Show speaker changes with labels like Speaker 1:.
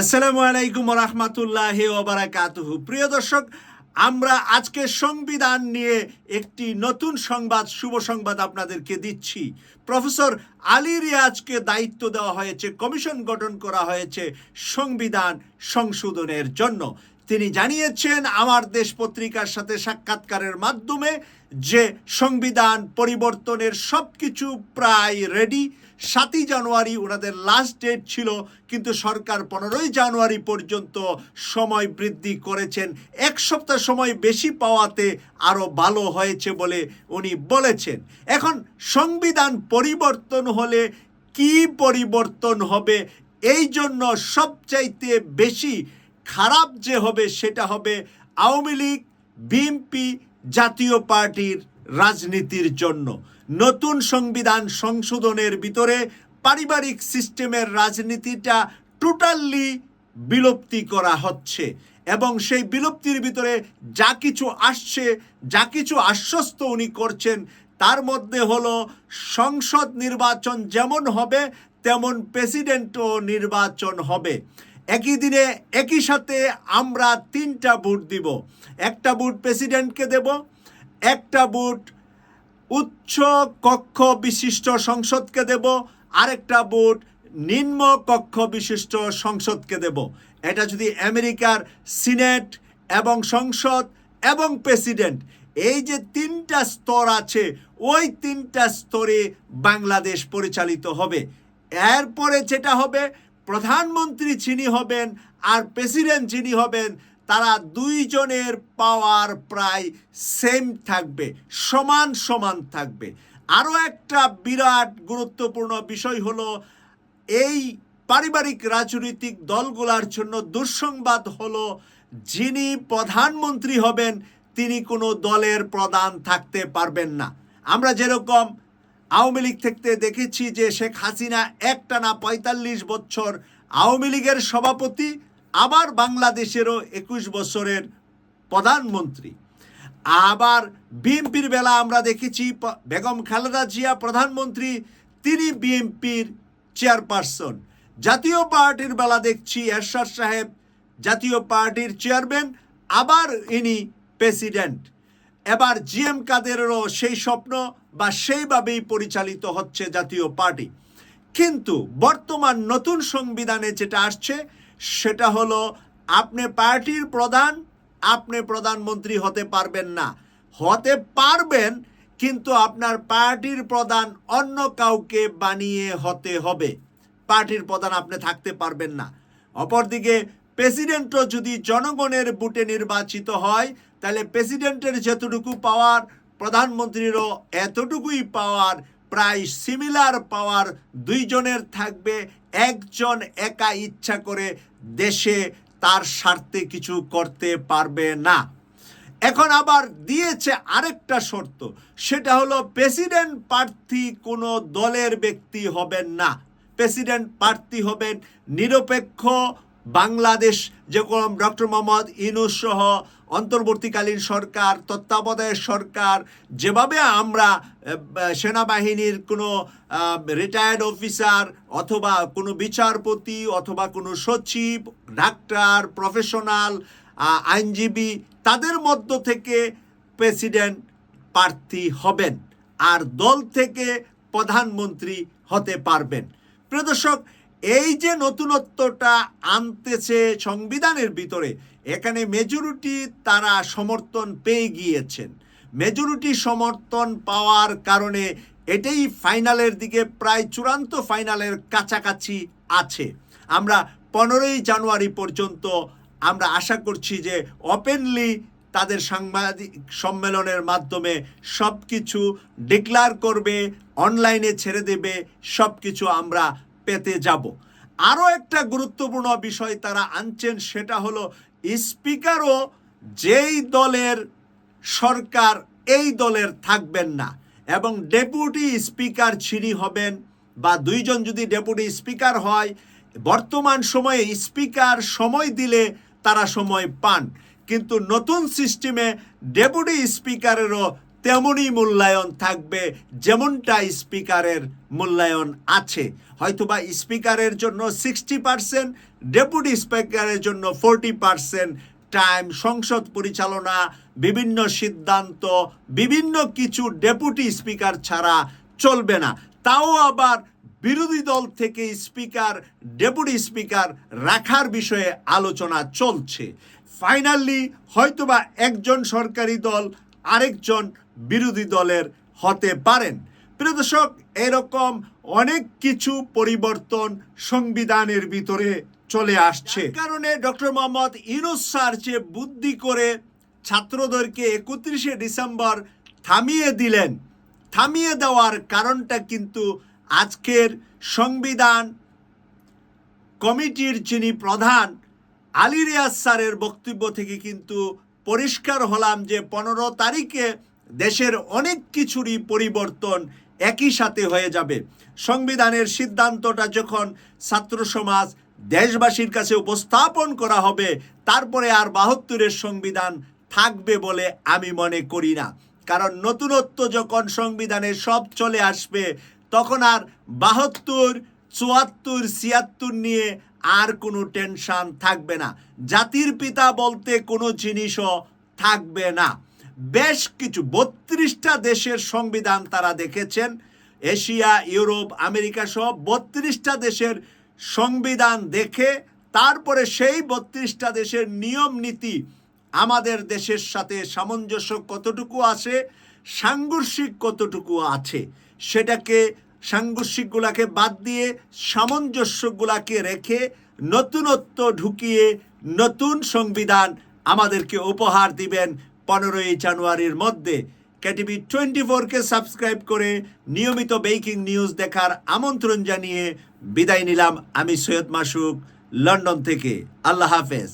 Speaker 1: আসসালামু আলাইকুম রহমতুল্লাহ ওবারাকাতুহু। প্রিয় দর্শক, আমরা আজকে সংবিধান নিয়ে একটি নতুন সংবাদ, শুভ সংবাদ আপনাদেরকে দিচ্ছি। প্রফেসর আলী রিয়াজকে দায়িত্ব দেওয়া হয়েছে, কমিশন গঠন করা হয়েছে সংবিধান সংশোধনের জন্য। তিনি জানিয়েছেন, আমার দেশ পত্রিকার সাথে সাক্ষাৎকারের মাধ্যমে যে সংবিধান পরিবর্তনের সব কিছু প্রায় রেডি সাতই জানুয়ারি ওনাদের লাস্ট ডেট ছিল, কিন্তু সরকার পনেরোই জানুয়ারি পর্যন্ত সময় বৃদ্ধি করেছেন। এক সপ্তাহ সময় বেশি পাওয়াতে আরও ভালো হয়েছে বলে উনি বলেছেন। এখন সংবিধান পরিবর্তন হলে কি পরিবর্তন হবে? এই জন্য সবচাইতে বেশি খারাপ যে হবে সেটা হবে আওয়ামী লীগ, বিএনপি জাতীয় পার্টির রাজনীতির জন্য। নতুন সংবিধান সংশোধনের ভিতরে পারিবারিক সিস্টেমের রাজনীতিটা টোটালি বিলুপ্তি করা হচ্ছে এবং সেই বিলুপ্তির ভিতরে যা কিছু আসছে, যা কিছু আশ্বস্ত উনি করছেন, তার মধ্যে হলো সংসদ নির্বাচন যেমন হবে, তেমন প্রেসিডেন্টও নির্বাচন হবে। একই দিনে, একই সাথে আমরা তিনটা ভোট দিব। একটা ভোট প্রেসিডেন্টকে দেব, একটা ভোট উচ্চ কক্ষ বিশিষ্ট সংসদকে দেব, আরেকটা ভোট নিম্ন কক্ষ বিশিষ্ট সংসদকে দেব। এটা যদি আমেরিকার সিনেট এবং সংসদ এবং প্রেসিডেন্ট, এই যে তিনটা স্তর আছে, ওই তিনটা স্তরে বাংলাদেশ পরিচালিত হবে। এরপরে যেটা হবে প্রধানমন্ত্রী যিনি হবেন আর প্রেসিডেন্ট যিনি হবেন, তারা দুইজনের পাওয়ার প্রায় সেম থাকবে, সমান সমান থাকবে। আরও একটা বিরাট গুরুত্বপূর্ণ বিষয় হলো, এই পারিবারিক রাজনৈতিক দলগুলার জন্য দুঃসংবাদ হলো, যিনি প্রধানমন্ত্রী হবেন, তিনি কোনো দলের প্রধান থাকতে পারবেন না। আমরা যেরকম আওয়ামী লীগ থেকে দেখেছি যে শেখ হাসিনা একটানা পঁয়তাল্লিশ বছর আওয়ামী লীগের সভাপতি, আবার বাংলাদেশেরও একুশ বছরের প্রধানমন্ত্রী। আবার বিএনপির বেলা আমরা দেখেছি বেগম খালেদা জিয়া প্রধানমন্ত্রী, তিনি বিএনপির চেয়ারপারসন। জাতীয় পার্টির বেলা দেখছি এরশাদ সাহেব জাতীয় পার্টির চেয়ারম্যান, আবার ইনি প্রেসিডেন্ট। এবার জিএম কাদেরেরও সেই স্বপ্ন বা সেইভাবেই পরিচালিত হচ্ছে জাতীয় পার্টি। কিন্তু বর্তমান নতুন সংবিধানে যেটা আসছে, সেটা হলো আপনি পার্টির প্রধান, আপনি প্রধানমন্ত্রী হতে পারবেন না। হতে পারবেন, কিন্তু আপনার পার্টির প্রধান অন্য কাউকে বানিয়ে হতে হবে। পার্টির প্রধান আপনি থাকতে পারবেন না। অপরদিকে, প্রেসিডেন্টও যদি জনগণের বুটে নির্বাচিত হয় তাহলে প্রেসিডেন্টের যতটুকু পাওয়ার প্রধানমন্ত্রীরও এতটুকুই পাওয়ার প্রায় সিমিলার পাওয়ার দুইজনের থাকবে। একজন একা ইচ্ছা করে দেশে তার স্বার্থে কিছু করতে পারবে না। এখন আবার দিয়েছে আরেকটা শর্ত, সেটা হলো প্রেসিডেন্ট প্রার্থী কোনো দলের ব্যক্তি হবেন না। প্রেসিডেন্ট প্রার্থী হবেন নিরপেক্ষ বাংলাদেশ, যেরকম ডক্টর মোহাম্মদ ইনুস সহ অন্তর্বর্তীকালীন সরকার, তত্ত্বাবধায়ক সরকার, যেভাবে আমরা সেনাবাহিনীর কোনো রিটায়ার্ড অফিসার অথবা কোনো বিচারপতি অথবা কোনো সচিব ডাক্তার প্রফেশনাল আইনজীবী, তাদের মধ্য থেকে প্রেসিডেন্ট প্রার্থী হবেন। আর দল থেকে প্রধানমন্ত্রী হতে পারবেন। প্রিয় দর্শক এই যে নতুনত্বটা আনতেছে সংবিধানের ভিতরে, এখানে মেজরিটি তারা সমর্থন পেয়ে গিয়েছেন। মেজরিটি সমর্থন পাওয়ার কারণে এটাই ফাইনালের দিকে, প্রায় চূড়ান্ত ফাইনালের কাছাকাছি আছে। আমরা পনেরোই জানুয়ারি পর্যন্ত আমরা আশা করছি যে ওপেনলি তাদের সাংবাদিক সম্মেলনের মাধ্যমে সব কিছু ডিক্লার করবে অনলাইনে ছেড়ে দেবে সব কিছু আমরা পেতে যাব। আরও একটা গুরুত্বপূর্ণ বিষয় তারা আনছেন, সেটা হলো স্পিকারও যেই দলের সরকার, এই দলের থাকবেন না এবং ডেপুটি স্পিকার যিনি হবেন বা দুইজন যদি ডেপুটি স্পিকার হয়, বর্তমান সময়ে স্পিকার সময় দিলে তারা সময় পান। কিন্তু নতুন সিস্টেমে ডেপুটি স্পিকারেরও তেমনই মূল্যায়ন থাকবে যেমনটা স্পিকারের মূল্যায়ন আছে। হয়তোবা স্পিকারের জন্য সিক্সটি পার্সেন্ট ডেপুটি স্পিকারের জন্য ফোরটি পার্সেন্ট টাইম সংসদ পরিচালনা, বিভিন্ন সিদ্ধান্ত, বিভিন্ন কিছু ডেপুটি স্পিকার ছাড়া চলবে না। তাও আবার বিরোধী দল থেকে স্পিকার, ডেপুটি স্পিকার রাখার বিষয়ে আলোচনা চলছে। ফাইনালি হয়তোবা একজন সরকারি দল আরেকজন বিরোধী দলের হতে পারেন। প্রিয় দর্শক, এরকম অনেক কিছু পরিবর্তন সংবিধানের ভিতরে চলে আসছে। কারণে ডক্টর মোহাম্মদ ইউনুস স্যার যে বুদ্ধি করে ছাত্রদেরকে একত্রিশে ডিসেম্বর থামিয়ে দিলেন, থামিয়ে দেওয়ার কারণটা কিন্তু আজকের সংবিধান কমিটির যিনি প্রধান, আলী রিয়াজ স্যারের বক্তব্য থেকে কিন্তু পরিষ্কার হলাম যে পনেরো তারিখে দেশের অনেক কিছুরই পরিবর্তন একই সাথে হয়ে যাবে। সংবিধানের সিদ্ধান্তটা যখন ছাত্র সমাজ দেশবাসীর কাছে উপস্থাপন করা হবে, তারপরে আর বাহাত্তরের সংবিধান থাকবে বলে আমি মনে করি না। কারণ নতুনত্ব যখন সংবিধানে সব চলে আসবে, তখন আর বাহাত্তর, চুয়াত্তর, ছিয়াত্তর নিয়ে আর কোনো টেনশন থাকবে না। জাতির পিতা বলতে কোনো জিনিসও থাকবে না। বেশ কিছু বত্রিশটা দেশের সংবিধান তারা দেখেছেন। এশিয়া, ইউরোপ, আমেরিকা সহ বত্রিশটা দেশের সংবিধান দেখে তারপরে সেই বত্রিশটা দেশের নিয়ম নীতি আমাদের দেশের সাথে সামঞ্জস্য কতটুকু আছে, সাংঘর্ষিক কতটুকু আছে, সেটাকে সাংঘর্ষিকগুলাকে বাদ দিয়ে সামঞ্জস্যগুলাকে রেখে নতুনত্ব ঢুকিয়ে নতুন সংবিধান আমাদেরকে উপহার দিবেন পনেরোই জানুয়ারির মধ্যে। কেটিভি টোয়েন্টি ফোরকে সাবস্ক্রাইব করে নিয়মিত বেকিং নিউজ দেখার আমন্ত্রণ জানিয়ে বিদায় নিলাম আমি সৈয়দ মাসুক, লন্ডন থেকে। আল্লাহ হাফেজ।